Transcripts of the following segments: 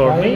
for me.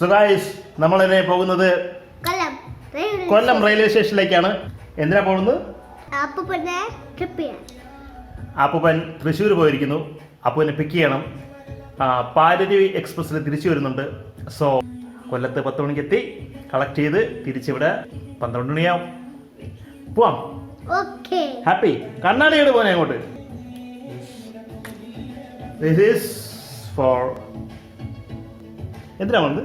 സുഖായിസ് നമ്മൾ നമ്മളിനെ പോകുന്നത് Kollam Kollam railway സ്റ്റേഷനിലേക്കാണ് എന്തിനാ പോകുന്നത്? അപ്പുപ്പൻ തൃശ്ശൂർ പോയിരിക്കുന്നു. അപ്പൂനെ പിക്ക് ചെയ്യണം. പാരതി എക്സ്പ്രസ്സിൽ തിരിച്ചു വരുന്നുണ്ട്. സോ കൊല്ലത്ത് പത്ത് മണിക്ക് എത്തി. കളക്ട് ചെയ്ത് തിരിച്ചിവിടെ പന്ത്രണ്ട് മണിയാവും. പോവാം. ഹാപ്പി കണ്ണാടിയോട് പോനെ അങ്ങോട്ട്. ദിസ് ഈസ് ഫോർ എന്തിനാ വന്നത്?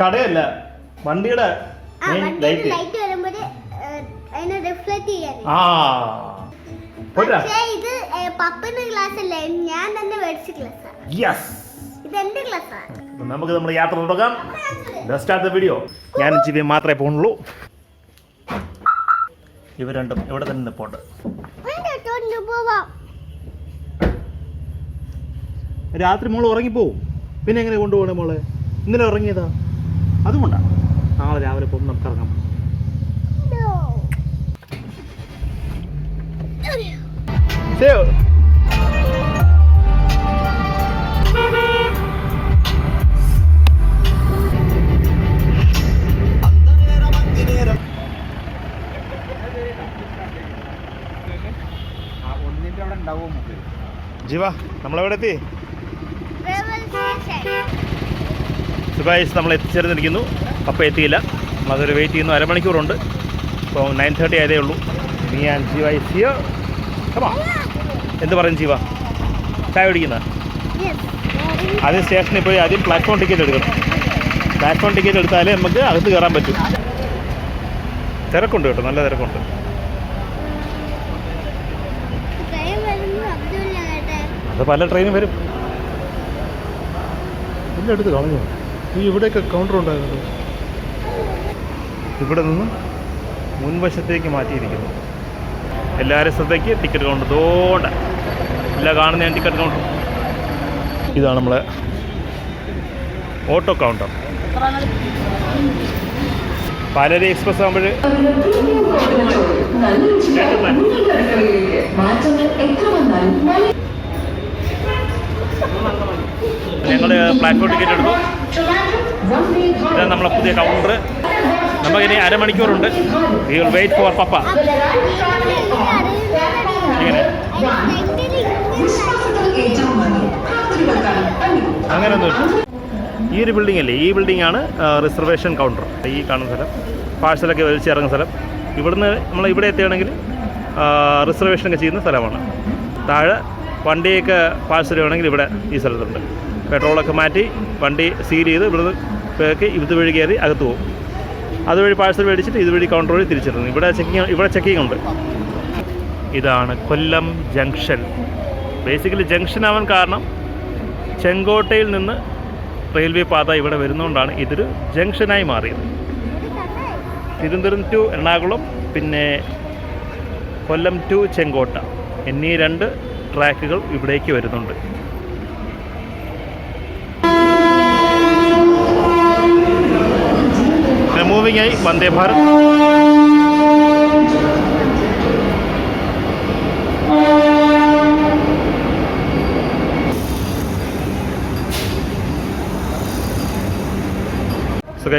കടയല്ല വണ്ടിയുടെ ലൈറ്റ് ആ. ഇത് പപ്പന്റെ അല്ലേ? ഞാൻ തന്നെ മേടിച്ച യെസ് ഇത് എന്റെ നമുക്ക് നമ്മുടെ യാത്ര തുടങ്ങാം സ്റ്റാർട്ട് ദ വീഡിയോ ഞാൻ ജിബി മാത്രമേ പോണുള്ളൂ ഇവ രണ്ടും ഇവിടെ തന്നെ നിൽപ്പുണ്ട് പോവാം. രാത്രി മോൾ ഉറങ്ങിപ്പോവും. പിന്നെ എങ്ങനെ കൊണ്ടുപോകണേ മോളെ? ഇന്നലെ ഉറങ്ങിയതാ? അതുകൊണ്ടാണ്. നാളെ രാവിലെ പോകുമ്പോൾ നമുക്ക് ഇറങ്ങാം. See ഒന്നിന്റെ ജീവ നമ്മളെവിടെ എത്തി സുഖായിസ് നമ്മൾ എത്തിച്ചേർന്നിരിക്കുന്നു. അപ്പം എത്തിയില്ല. നമ്മളതൊരു വെയിറ്റ് ചെയ്യുന്നു. അരമണിക്കൂറുണ്ട്. ഇപ്പോൾ നയൻ തേർട്ടി ആയതേ ഉള്ളൂ. നീ ആൻഡ് ജീവ ഇസ് ഹിയർ കമാ എന്ത് പറയും ജീവ? ചായ കുടിക്കുന്ന ആദ്യം സ്റ്റേഷനിൽ പോയി ആദ്യം പ്ലാറ്റ്ഫോം ടിക്കറ്റ് എടുക്കണം. പ്ലാറ്റ്ഫോം ടിക്കറ്റ് എടുത്താലേ നമുക്ക് അകത്ത് കയറാൻ പറ്റും. തിരക്കുണ്ട് കേട്ടോ. നല്ല തിരക്കുണ്ട് ട്രെയിൻ വരുന്നു അബ്ദുള്ള കേട്ടെ അത് പല ട്രെയിനും വരും. എല്ലാം എടുത്ത് കളഞ്ഞു? ഈ ഇവിടെയൊക്കെ കൗണ്ടർ ഉണ്ടായിരുന്നു. ഇവിടെ നിന്ന് മുൻവശത്തേക്ക് മാറ്റിയിരിക്കുന്നു. എല്ലാവരും ശ്രദ്ധയ്ക്ക് ടിക്കറ്റ് കൗണ്ടർ തോണ്ട. എല്ലാം കാണുന്ന ഞാൻ ടിക്കറ്റ് കൗണ്ടർ ഇതാണ് നമ്മളെ ഓട്ടോ കൗണ്ടർ പാലരി എക്സ്പ്രസ് ആകുമ്പോൾ മാറ്റങ്ങൾ എത്ര വന്നാലും ഞങ്ങൾ പ്ലാറ്റ്ഫോം ടിക്കറ്റ് എടുത്തു. ഇതാണ് നമ്മളെ പുതിയ കൗണ്ടർ നമുക്കിനി അരമണിക്കൂറുണ്ട്. We will wait for papa ഇങ്ങനെ. അങ്ങനെ ഈ ഒരു ബിൽഡിംഗ് അല്ലേ? ഈ ബിൽഡിംഗ് ആണ് റിസർവേഷൻ കൗണ്ടർ ഈ കാണുന്ന സ്ഥലം. പാഴ്സലൊക്കെ വലിച്ചിറങ്ങുന്ന സ്ഥലം. ഇവിടുന്ന് നമ്മൾ ഇവിടെ എത്തുകയാണെങ്കിൽ റിസർവേഷനൊക്കെ ചെയ്യുന്ന സ്ഥലമാണ്. താഴെ വണ്ടിയൊക്കെ പാഴ്സൽ വേണമെങ്കിൽ ഇവിടെ ഈ സ്ഥലത്തുണ്ട്. പെട്രോളൊക്കെ മാറ്റി വണ്ടി സീൽ ചെയ്ത് ഇവിടുന്ന് പേക്ക് ഇത് വഴി കയറി അകത്ത് പോകും. അതുവഴി പാഴ്സൽ മേടിച്ചിട്ട് ഇതുവഴി കൗണ്ടർ വഴി തിരിച്ചിരുന്നു ഇവിടെ ചെക്കിങ് ഇവിടെ ചെക്കിങ് ഉണ്ട്. ഇതാണ് കൊല്ലം ജംഗ്ഷൻ ബേസിക്കലി ജംഗ്ഷൻ ആവാൻ കാരണം ചെങ്കോട്ടയിൽ നിന്ന് റെയിൽവേ പാത ഇവിടെ വരുന്നതുകൊണ്ടാണ് ഇതൊരു ജംഗ്ഷനായി മാറിയത്. തിരുവനന്തപുരം ടു എറണാകുളം പിന്നെ കൊല്ലം ടു ചെങ്കോട്ട. എന്നീ രണ്ട് ട്രാക്കുകൾ ഇവിടേക്ക് വരുന്നുണ്ട്. മൂവിംഗ് ആയി വന്ദേ ഭാരത് സോ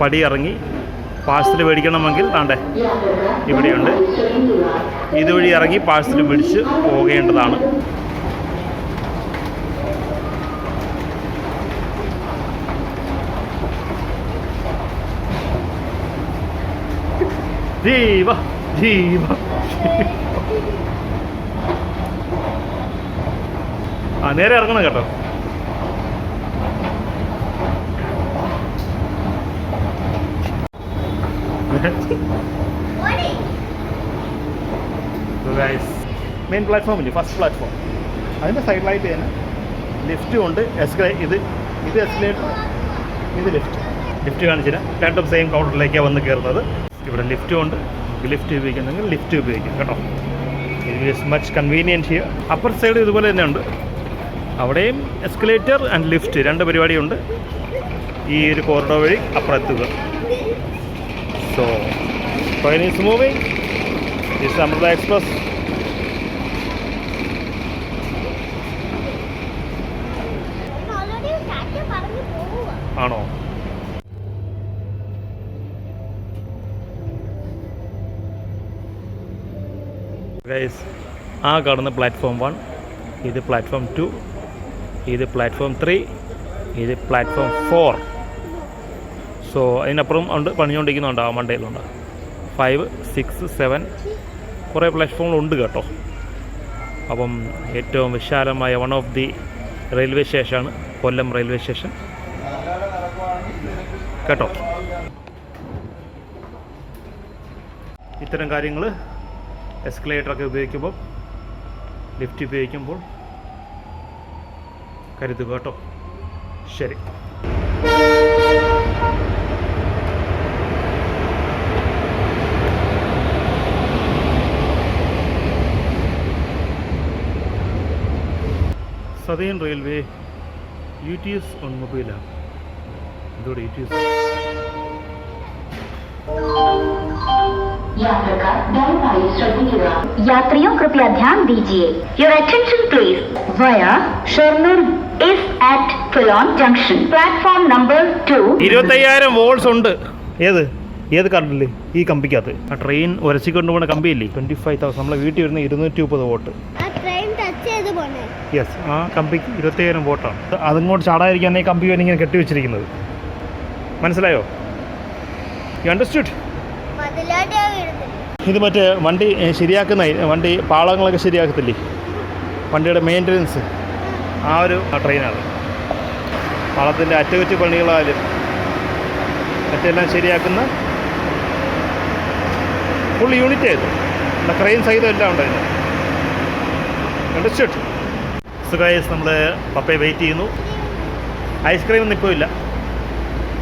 പടി ഇറങ്ങി. പാഴ്സൽ മേടിക്കണമെങ്കിൽ ആണ്ടേ ഇവിടെയുണ്ട്. ഇതുവഴി ഇറങ്ങി പാഴ്സൽ മേടിച്ച് പോകേണ്ടതാണ്. ജീവ ജീവ ആ നേരെ ഇറങ്ങണം കേട്ടോ. മെയിൻ പ്ലാറ്റ്ഫോം ഇല്ലേ? ഫസ്റ്റ് പ്ലാറ്റ്ഫോം അതിന്റെ സൈഡിലായിട്ട് തന്നെ. ലിഫ്റ്റും ഉണ്ട്. എസ്കലേ ഇത് ഇത് എസ്കലേറ്റർ ഇത് ലിഫ്റ്റ് ലിഫ്റ്റ് കാണിച്ചില്ല രണ്ടും സെയിം കൗണ്ടറിലേക്കാണ് വന്ന് കയറുന്നത് ഇവിടെ ലിഫ്റ്റും ഉണ്ട്. ലിഫ്റ്റ് ഉപയോഗിക്കുന്നെങ്കിൽ ലിഫ്റ്റ് ഉപയോഗിക്കും കേട്ടോ. It is much convenient here upper side ഇതുപോലെ തന്നെ ഉണ്ട്. അവിടെയും എസ്കലേറ്റർ ആൻഡ് ലിഫ്റ്റ് രണ്ട് പരിപാടിയുണ്ട്. ഈ ഒരു കോറിഡോർ വഴി അപ്പുറത്തുക. So train is moving. This is Amrita ആ കാണുന്ന പ്ലാറ്റ്ഫോം വൺ ഇത് പ്ലാറ്റ്ഫോം ടു ഇത് പ്ലാറ്റ്ഫോം ത്രീ ഇത് പ്ലാറ്റ്ഫോം ഫോർ സോ അതിനപ്പുറം ഉണ്ട് പണിഞ്ഞുകൊണ്ടിരിക്കുന്നുണ്ട് ആ മണ്ടയിലുണ്ട്. ഫൈവ് സിക്സ് സെവൻ കുറേ പ്ലാറ്റ്ഫോമുകളുണ്ട് കേട്ടോ. അപ്പം ഏറ്റവും വിശാലമായ വൺ ഓഫ് ദി റെയിൽവേ സ്റ്റേഷനാണ് കൊല്ലം റെയിൽവേ സ്റ്റേഷൻ കേട്ടോ? ഇത്തരം കാര്യങ്ങൾ എസ്കലേറ്ററൊക്കെ ഉപയോഗിക്കുമ്പോൾ ലിഫ്റ്റ് ഉപയോഗിക്കുമ്പോൾ കരുതുക കേട്ടോ. ശരി. Southern Railway U T S on മൊബൈലാണ് എന്തോടെ യു ടി എസ് यात्रियों कृपया ध्यान दीजिए योर अटेंशन प्लीज वया Shoranur is at Pulon Junction platform number 2 ഇരുപത്തയ്യായിരം വോൾസ് ഉണ്ട് ഏത് ഏത് കറണ്ടിൽ ഈ കമ്പിക്കകത്ത് ആ ട്രെയിൻ ഉരച്ചിക്കൊണ്ട് പോകുന്ന കമ്പിയില്ലേ ട്വൻറ്റി ഫൈവ് തൗസൻഡ് നമ്മളെ വീട്ടിൽ വരുന്ന ഇരുന്നൂറ്റി മുപ്പത് വോട്ട് ആ ട്രെയിൻ ടച്ച് ചെയ്ത് പോണേ യെസ് ആ കമ്പിക്ക് ഇരുപത്തയ്യായിരം വോട്ടാണ് അതിങ്ങോട്ട് ചാടാതിരിക്കാൻ ഈ കമ്പി ഇങ്ങനെ കെട്ടിവെച്ചിരിക്കുന്നത് മനസ്സിലായോ യു അണ്ടർസ്റ്റുഡ് മതിലോട്ട് വീഴുന്നില്ല ഇത് മറ്റേ വണ്ടി ശരിയാക്കുന്ന വണ്ടി പാളങ്ങളൊക്കെ ശരിയാക്കത്തില്ലേ? വണ്ടിയുടെ മെയിന്റനൻസ് ആ ഒരു ട്രെയിനാണ് പാളത്തിന്റെ അറ്റകുറ്റ പണികളായാലും മറ്റെല്ലാം ശരിയാക്കുന്ന ഫുൾ യൂണിറ്റ് ആയിരുന്നു ക്രെയിൻ സഹിതം എല്ലാം ഉണ്ടായിരുന്നു. അണ്ടർസ്റ്റുഡ് സുഖായസ് നമ്മൾ പപ്പയെ വെയിറ്റ് ചെയ്യുന്നു. ഐസ്ക്രീം ഒന്നും ഇപ്പോൾ ഇല്ല.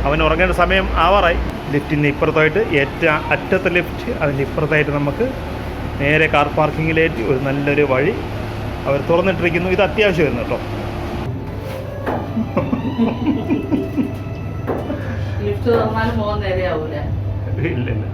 അവൻ ഉറങ്ങേണ്ട സമയം ആവാറായി. ലിഫ്റ്റിന്റെ ഇപ്പുറത്തായിട്ട് ഏറ്റവും അറ്റത്തെ ലിഫ്റ്റ് അതിന്റെ ഇപ്പുറത്തായിട്ട് നമുക്ക് നേരെ കാർ പാർക്കിങ്ങിലേക്ക് ഒരു നല്ലൊരു വഴി അവർ തുറന്നിട്ടിരിക്കുന്നു. ഇത് അത്യാവശ്യമായിരുന്നു കേട്ടോ. ഇല്ല ഇല്ല.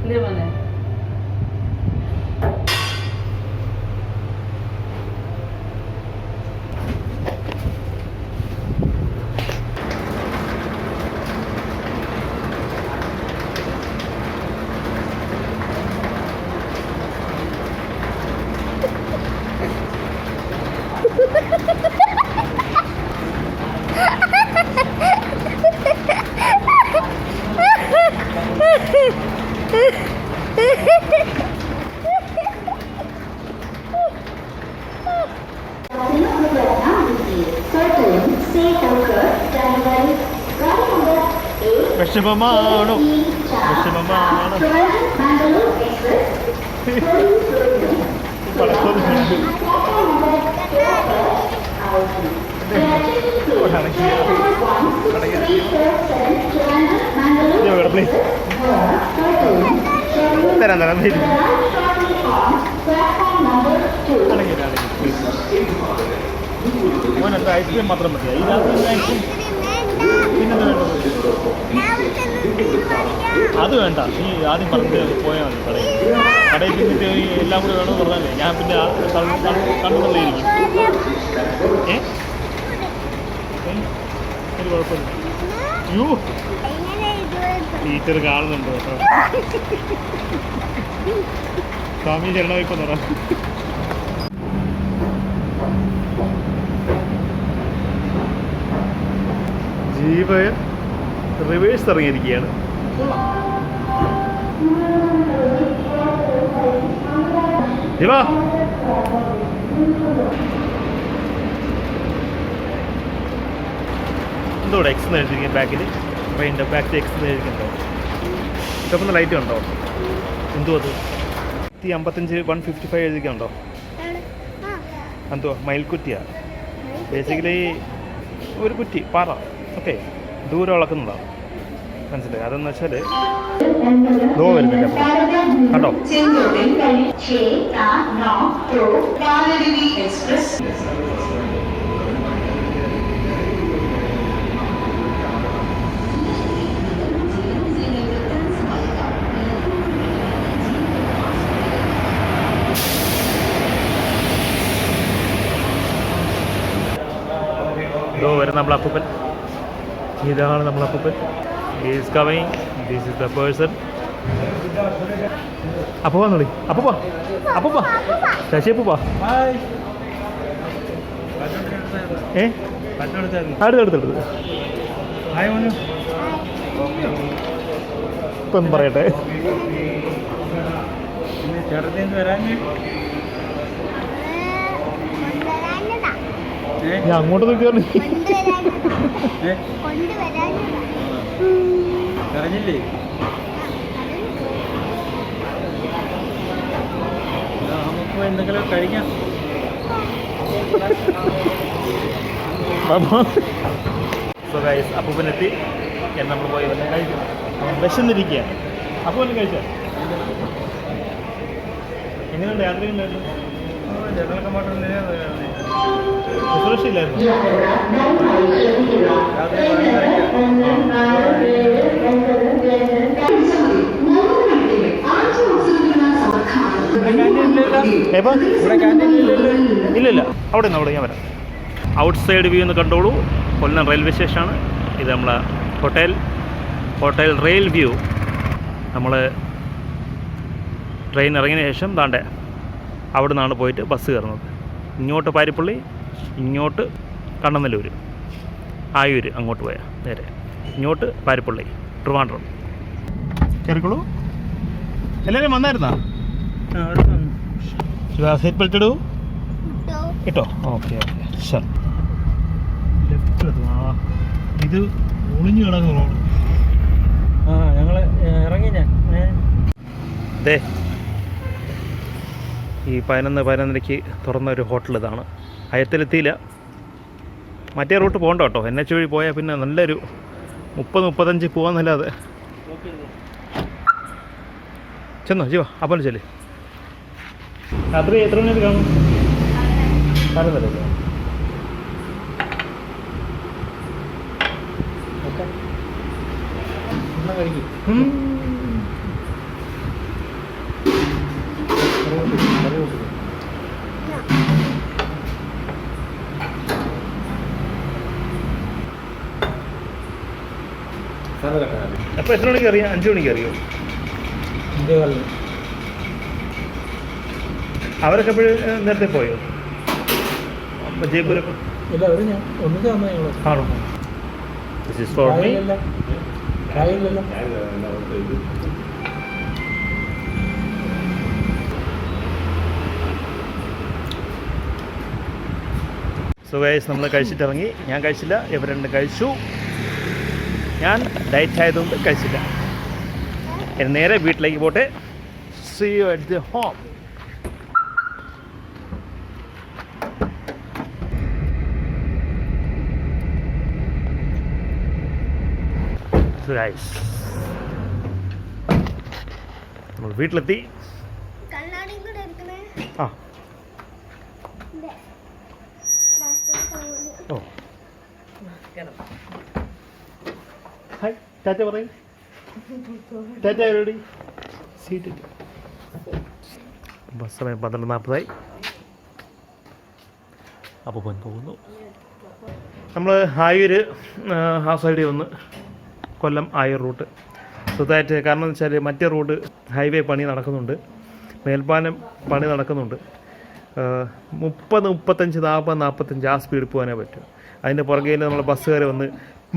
വിഷമമാണോ വിഷമമാണോ തരാം തരാം please. മോനെന്താ ഐസ്ക്രീം മാത്രം മതിയോ? രാത്രി ഐസ്ക്രീം പിന്നെന്താ വേണ്ടത്? അത് വേണ്ട നീ ആദ്യം പറഞ്ഞിട്ട് പോയാൽ മതി കടയിൽ കടയിൽ ചെന്നിട്ട് എല്ലാം കൂടെ വേണമെന്ന് പറഞ്ഞാലേ ഞാൻ പിന്നെ കണ്ണുകൊണ്ടേയിരിക്കും ഏ കുഴപ്പമില്ല യൂ ടീച്ചർ കാണുന്നുണ്ട് കേട്ടോ സ്വാമി ശരണമായിപ്പം പറ ജീവയ റിവേഴ്സ് ഇറങ്ങിയിരിക്കുകയാണ്. എന്തോടെ എക്സ് എന്ന് എഴുതിയിരിക്കും ബാക്കിൽ. ട്രെയിനിന്റെ ബാക്കിൽ എക്സ് എന്ന് എഴുതിയിട്ടുണ്ടോ ഇതൊക്കെ ലൈറ്റ് ഉണ്ടോ എന്തോ അത്? നൂറ്റി അമ്പത്തഞ്ച് വൺ ഫിഫ്റ്റി ഫൈവ് എഴുതിക്കുന്നുണ്ടോ എവിടെ? ആ, എന്തോ മയിൽക്കുറ്റിയാണ് ബേസിക്കലി ഒരു കുറ്റി പാറ. ഓക്കെ ദൂരം അളക്കുന്നതാണ് മനസ്സിലായി. അതെന്ന് വെച്ചാൽ ദോ വരുന്നില്ല കേട്ടോ ഇതോ വരുന്ന നമ്മളപ്പൂപ്പൻ ഇതാണ് നമ്മളെ അപ്പൂപ്പൻ. Is coming this is the person അപ്പൂപ്പ നോളി അപ്പൂപ്പ. വാ ശശി അപ്പൂപ്പ. ഏ? അടുത്ത് അടുത്ത് അടുത്ത്. ഇപ്പം പറയട്ടെ. ചെറുതേന്ന് വരാൻ ഞാൻ അങ്ങോട്ട് കൊണ്ടുവരാഞ്ഞതാ. അറിഞ്ഞില്ലേ നമുക്ക് എന്തെങ്കിലും കഴിക്കാം. സോ ഗൈസ് അപ്പൂപ്പനെത്തി എന്ന് നമ്മൾ പോയി വന്ന് കഴിക്കും. വിശന്നിരിക്കുകയാണ്. അപ്പോൾ ഒന്ന് കഴിച്ചോ എങ്ങനെയുണ്ട്? യാത്ര ഉണ്ടായിരുന്നു ഇല്ലില്ല അവിടെ നിന്ന് അവിടെ ഞാൻ വരാം. ഔട്ട് സൈഡ് വ്യൂ എന്ന് കണ്ടോളൂ. കൊല്ലം റെയിൽവേ സ്റ്റേഷനാണ് ഇത് നമ്മളെ ഹോട്ടൽ ഹോട്ടൽ റെയിൽ വ്യൂ നമ്മൾ ട്രെയിൻ ഇറങ്ങിയതിന് ശേഷം താണ്ടെ അവിടെ നിന്നാണ് പോയിട്ട് ബസ് കയറുന്നത്. ഇങ്ങോട്ട് പാരിപ്പള്ളി ഇങ്ങോട്ട് കണ്ണനല്ലൂർ ആയൂർ അങ്ങോട്ട് പോയാൽ നേരെ. ഇങ്ങോട്ട് പാരിപ്പള്ളി ട്രിവാൻഡ്രം. കയറിക്കോളൂ എല്ലാവരും വന്നായിരുന്നാ? സീറ്റ് ബെൽറ്റ് ഇടൂ. കിട്ടോ ഇട്ടോ? Okay okay. ശരി. ലെഫ്റ്റ് ഇത് ഒളിഞ്ഞു കിടക്കുന്ന റോഡ് ആ ഞങ്ങൾ ഇറങ്ങി ഞാൻ. ദേ ഈ പതിനൊന്ന് പതിനൊന്നരയ്ക്ക് തുറന്ന ഒരു ഹോട്ടൽ ഇതാണ്. അയത്തിലെത്തിയില്ല മറ്റേ റൂട്ട് പോകണ്ട കേട്ടോ. എൻ എച്ച് വഴി പോയാൽ പിന്നെ നല്ലൊരു മുപ്പത് മുപ്പത്തഞ്ച് പോകാന്നല്ലാതെ ചെന്നോ ജീവ അപ്പോൾ ചെല്ലേ. രാത്രി എത്ര മണി കാണും കാണും പതിനൊന്നര ഉം. അപ്പോൾ എത്ര മണിക്ക് അറിയാം? അഞ്ച് മണിക്ക് അറിയോ? അവരൊക്കെ എപ്പോഴും നേരത്തെ പോയോ? ജയ്പൂരൊക്കെ? ആണോ? This is for me so guys നമ്മൾ കഴിച്ചിട്ടിറങ്ങി. ഞാൻ കഴിച്ചില്ല ഇവർ രണ്ട് കഴിച്ചു. ഞാൻ ഡയറ്റ് ആയതുകൊണ്ട് കഴിച്ചില്ല. ഇനി നേരെ വീട്ടിലേക്ക് പോട്ടെ. See you at the home guys നമ്മൾ വീട്ടിലെത്തി. ആ. ഓ. ടാറ്റ പറയും. ടാറ്റ എവിടെ സീറ്റ് ബസ് സമയം പന്ത്രണ്ട് നാൽപ്പതായി. അപ്പോൾ പോകുന്നു. നമ്മൾ ആയൂര് ആ സൈഡിൽ വന്ന് കൊല്ലം ആയൂർ റൂട്ട് സുതായിട്ട് കാരണം എന്ന് വെച്ചാൽ മറ്റേ റോഡ് ഹൈവേ പണി നടക്കുന്നുണ്ട്. മേൽപ്പാലം പണി നടക്കുന്നുണ്ട്. മുപ്പത് മുപ്പത്തഞ്ച് നാൽപ്പത് നാൽപ്പത്തഞ്ച് ആ സ്പീഡിൽ പോകാനേ പറ്റും. അതിന്റെ പുറകെ നമ്മൾ ബസ്സുകാർ വന്ന്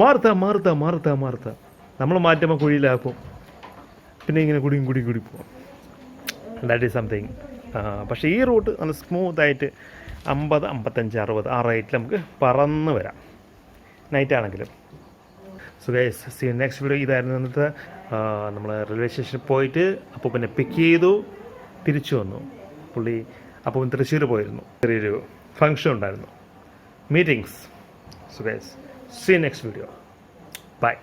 മാറുത്ത മാറുത്ത മാറുത്ത മാറുത്ത. നമ്മൾ മാറ്റുമ്പോൾ കുഴിയിലാക്കും. പിന്നെ ഇങ്ങനെ കുടിയും കുടി കുടി പോകും ദാറ്റ് ഈസ് സംതിങ് പക്ഷേ ഈ റൂട്ട് നല്ല സ്മൂത്തായിട്ട് അമ്പത് അമ്പത്തഞ്ച് അറുപത് ആ റേറ്റിൽ നമുക്ക് പറന്ന് വരാം. നൈറ്റ് ആണെങ്കിലും. So guys see next video ഇതായിരുന്നു ഇന്നത്തെ നമ്മൾ റെയിൽവേ സ്റ്റേഷനിൽ പോയിട്ട് അപ്പോൾ പിന്നെ പിക്ക് ചെയ്തു തിരിച്ചു വന്നു. പുള്ളി അപ്പോൾ തൃശ്ശൂർ പോയിരുന്നു. ചെറിയൊരു ഫങ്ഷൻ ഉണ്ടായിരുന്നു. Meetings so guys see next video bye